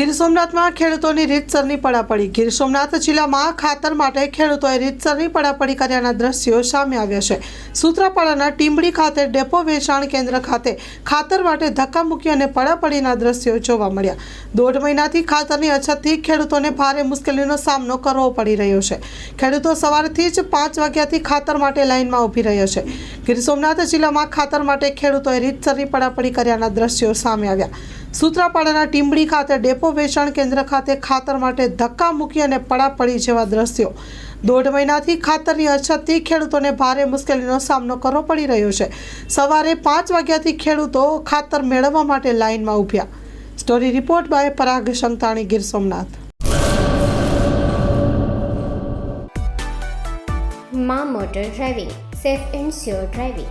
ગીર સોમનાથમાં ખેડૂતોની રીતસરની પડાપડી. ગીર સોમનાથ જિલ્લામાં ખાતર માટે ખેડૂતોએ રીતસરની પડાપડી કર્યાના દ્રશ્યો સામે આવ્યા છે. સૂત્રાપાડાના ટીંબડી ખાતે ડેપો વેચાણ કેન્દ્ર ખાતે ખાતર માટે ધક્કા મૂકી અને પડાપડીના દ્રશ્યો જોવા મળ્યા. દોઢ મહિનાથી ખાતરની અછતથી ખેડૂતોને ભારે મુશ્કેલીનો સામનો કરવો પડી રહ્યો છે. ખેડૂતો સવારથી જ પાંચ વાગ્યાથી ખાતર માટે લાઇનમાં ઊભી રહ્યો છે. ગીર સોમનાથ જિલ્લામાં ખાતર માટે ખેડૂતોએ રીતસરની પડાપડી કર્યાના દ્રશ્યો સામે આવ્યા. સૂત્રાપાડાના ટીમડી ખાતે ડેપો વેચાણ કેન્દ્ર ખાતે ખાતર માટે ધક્કા મૂકી અને પડાપડી જેવા દ્રશ્યો. દોઢ મહિનાથી ખાતરની અછતથી ખેડૂતોને ભારે મુશ્કેલીનો સામનો કરવો પડી રહ્યો છે. સવારે પાંચ વાગ્યાથી ખેડૂતો ખાતર મેળવવા માટે લાઇનમાં ઊભ્યા. Story report by Parag Santani, Gir Somnath. મા motor driving, safe and sure driving.